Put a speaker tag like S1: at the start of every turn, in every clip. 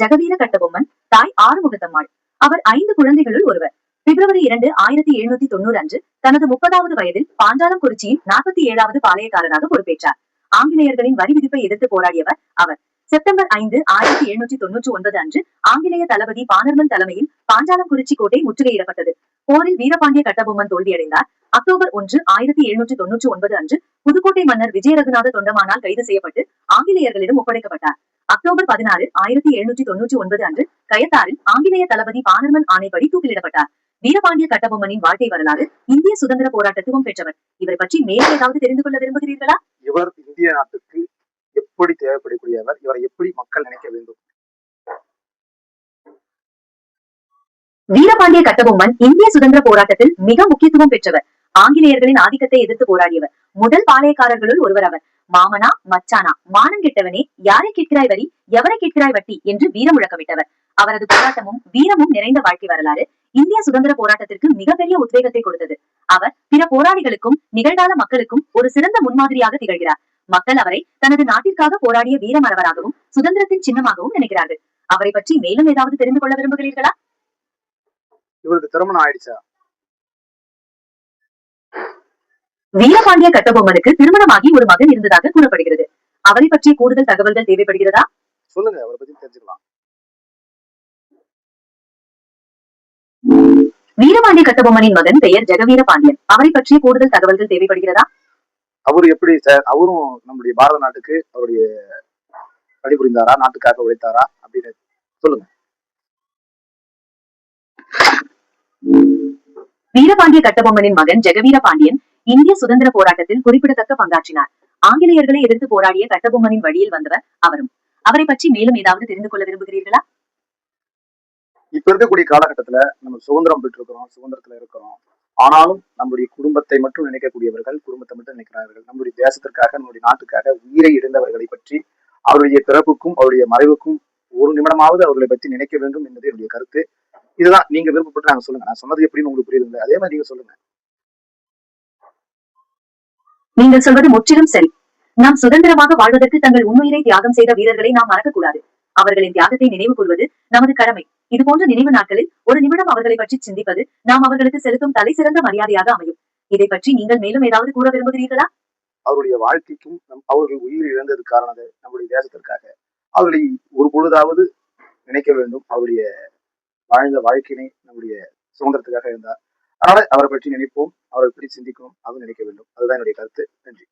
S1: ஜெகவீர கட்டபொம்மன் தாய் ஆறுமுகத்தம்மாள். அவர் ஐந்து குழந்தைகளுள் ஒருவர். பிப்ரவரி இரண்டு ஆயிரத்தி எழுநூத்தி தொண்ணூறு அன்று தனது முப்பதாவது வயதில் பாஞ்சாலம் குறிச்சியின் நாற்பத்தி ஏழாவது பாளையக்காரராக பொறுப்பேற்றார். ஆங்கிலேயர்களின் வரி விதிப்பை எதிர்த்து போராடியவர் அவர். செப்டம்பர் ஐந்து ஆயிரத்தி எழுநூற்றி தொன்னூற்றி ஒன்பது அன்று ஆங்கிலேய தளபதி பானர்மன் தலைமையில் பாஞ்சாலம் குறிச்சி கோட்டை முற்றுகையிடப்பட்டது. போரில் வீரபாண்டிய கட்டபொம்மன் தோல்வியடைந்தார். அக்டோபர் ஒன்று ஆயிரத்தி எழுநூற்றி தொன்னூற்றி ஒன்பது அன்று புதுக்கோட்டை மன்னர் விஜய ரகுநாத தொண்டமானால் கைது செய்யப்பட்டு ஆங்கிலேயர்களிடம் ஒப்படைக்கப்பட்டார். அக்டோபர் பதினாறு ஆயிரத்தி எழுநூற்றி தொன்னூற்றி ஒன்பது அன்று கயத்தாரில் ஆங்கிலேய தளபதி பானர்மன் ஆணைப்படி தூக்கிலிடப்பட்டார். வீரபாண்டிய கட்டபொம்மனின் வாழ்க்கை வரலாறு இந்திய சுதந்திர போராட்டத்துவம் பெற்றவர். இவரை பற்றி மேலும் ஏதாவது தெரிந்து கொள்ள விரும்புகிறீர்களா?
S2: இவர் இந்திய நாட்டுக்கு எப்படி தேவைப்படக்கூடியவர் இவரை எப்படி மக்கள் நினைக்க வேண்டும்?
S1: வீரபாண்டிய கட்டபொம்மன் இந்திய சுதந்திர போராட்டத்தில் மிக முக்கியத்துவம் பெற்றவர். ஆங்கிலேயர்களின் ஆதிக்கத்தை எதிர்த்து போராடியவர். முதல் பாளையக்காரர்களுள் ஒருவர் அவர். மாமனா மச்சானா? மானம் கெட்டவனே யாரை கேட்கிறாய் வரி எவரை கேட்கிறாய் வட்டி? என்று வீர முழக்கமிட்டவர் அவரது போராட்டமும் வீரமும் நிறைந்த வாழ்க்கை வரலாறு இந்திய சுதந்திர போராட்டத்திற்கு மிகப்பெரிய உத்வேகத்தை கொடுத்தது. அவர் பிற போராளிகளுக்கும் நிகழ்கால மக்களுக்கும் ஒரு சிறந்த முன்மாதிரியாக திகழ்கிறார். மக்கள் அவரை தனது நாட்டிற்காக போராடிய வீரமரவராகவும் சுதந்திரத்தின் சின்னமாகவும் நினைக்கிறார்கள். அவரை பற்றி மேலும் ஏதாவது தெரிந்து கொள்ள விரும்புகிறீர்களா?
S2: இவருக்கு திருமணம் ஆயிடுச்சா?
S1: வீரபாண்டிய கட்டபொம்மனுக்கு திருமணமாகி ஒரு மகன் இருந்ததாக கூறப்படுகிறது. அவரை பற்றிய கூடுதல் தகவல்கள் தேவைப்படுகிறதா?
S2: சொல்லுங்க அவரை பத்தி தெரிஞ்சுக்கலாம்.
S1: வீரபாண்டிய கட்டபொம்மனின் மகன் பெயர் ஜெகவீர பாண்டியன். அவரை பற்றிய கூடுதல் தகவல்கள் தேவைப்படுகிறதா?
S2: அவர் எப்படி சார் அவரும் நம்முடைய பாரத நாட்டுக்கு அவருடைய பணிபுரிந்தாரா நாட்டுக்காக உழைத்தாரா அப்படின்னு சொல்லுங்க.
S1: வீரபாண்டிய கட்டபொம்மனின் மகன் ஜெகவீர பாண்டியன் இந்திய சுதந்திர போராட்டத்தில் குறிப்பிடத்தக்க பங்காற்றினார். ஆங்கிலேயர்களை எதிர்த்து போராடிய கட்டபொம்மனின் வழியில் வந்தவர் அவரும். அவரை பற்றி மேலும் ஏதாவது தெரிந்து கொள்ள விரும்புகிறீர்களா?
S2: இப்ப இருக்கக்கூடிய காலகட்டத்துல நம்ம சுதந்திரம் பெற்றிருக்கிறோம் சுதந்திரத்துல இருக்கிறோம். ஆனாலும் நம்முடைய குடும்பத்தை மட்டும் நினைக்கக்கூடியவர்கள் குடும்பத்தை மட்டும் நினைக்கிறார்கள். நம்முடைய தேசத்திற்காக நம்முடைய நாட்டுக்காக உயிரை இழந்தவர்களை பற்றி அவருடைய பிறப்புக்கும் அவருடைய மறைவுக்கும் ஒரு நிமிடமாவது அவர்களை பற்றி நினைக்க வேண்டும் என்பது என்னுடைய கருத்து. இதுதான் நீங்க விருப்பப்பட்டு நாங்க சொல்லுங்க. நான் சொன்னது எப்படின்னு உங்களுக்கு புரியுது அதே மாதிரி நீங்க சொல்லுங்க.
S1: நீங்கள் சொல்வது முற்றிலும் சரி. நாம் சுதந்திரமாக வாழ்வதற்கு தங்கள் உண்மையிலே தியாகம் செய்த வீரர்களை நாம் மறக்கக்கூடாது. அவர்களின் தியாகத்தை நினைவு கூறுவது நமது கடமை. இது போன்ற நினைவு நாட்களில் ஒரு நிமிடம் அவர்களை பற்றி சிந்திப்பது நாம் அவர்களுக்கு செலுத்தும் தலை சிறந்த மரியாதையாக அமையும். இதை பற்றி நீங்கள் மேலும் ஏதாவது கூற விரும்புகிறீர்களா?
S2: அவருடைய வாழ்க்கைக்கும் நம் அவர்கள் உயிர் இழந்தது காரணம் நம்முடைய தேசத்திற்காக அவர்களை ஒரு பொழுதாவது நினைக்க வேண்டும். அவருடைய வாழ்ந்த வாழ்க்கையினை நம்முடைய சுதந்திரத்துக்காக இருந்தார். அதனால அவரை பற்றி நினைப்போம் அவரை பற்றி சிந்திக்கணும் அதுவும் நினைக்க வேண்டும். அதுதான் என்னுடைய கருத்து. நன்றி.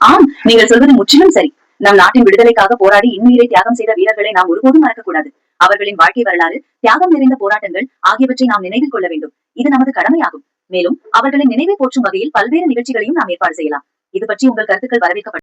S1: ஆம் நீங்கள் சொல்வது முற்றிலும் சரி. நம் நாட்டின் விடுதலைக்காக போராடி இன்னுயிரை தியாகம் செய்த வீரர்களை நாம் ஒருபோதும் மறக்கக்கூடாது. அவர்களின் வாழ்க்கை வரலாறு தியாகம் நிறைந்த போராட்டங்கள் ஆகியவற்றை நாம் நினைவில் கொள்ள வேண்டும். இது நமது கடமையாகும். மேலும் அவர்களின் நினைவை போற்றும் வகையில் பல்வேறு நிகழ்ச்சிகளையும் நாம் ஏற்பாடு செய்யலாம். இது பற்றி உங்கள் கருத்துக்கள் வரவேற்கப்படும்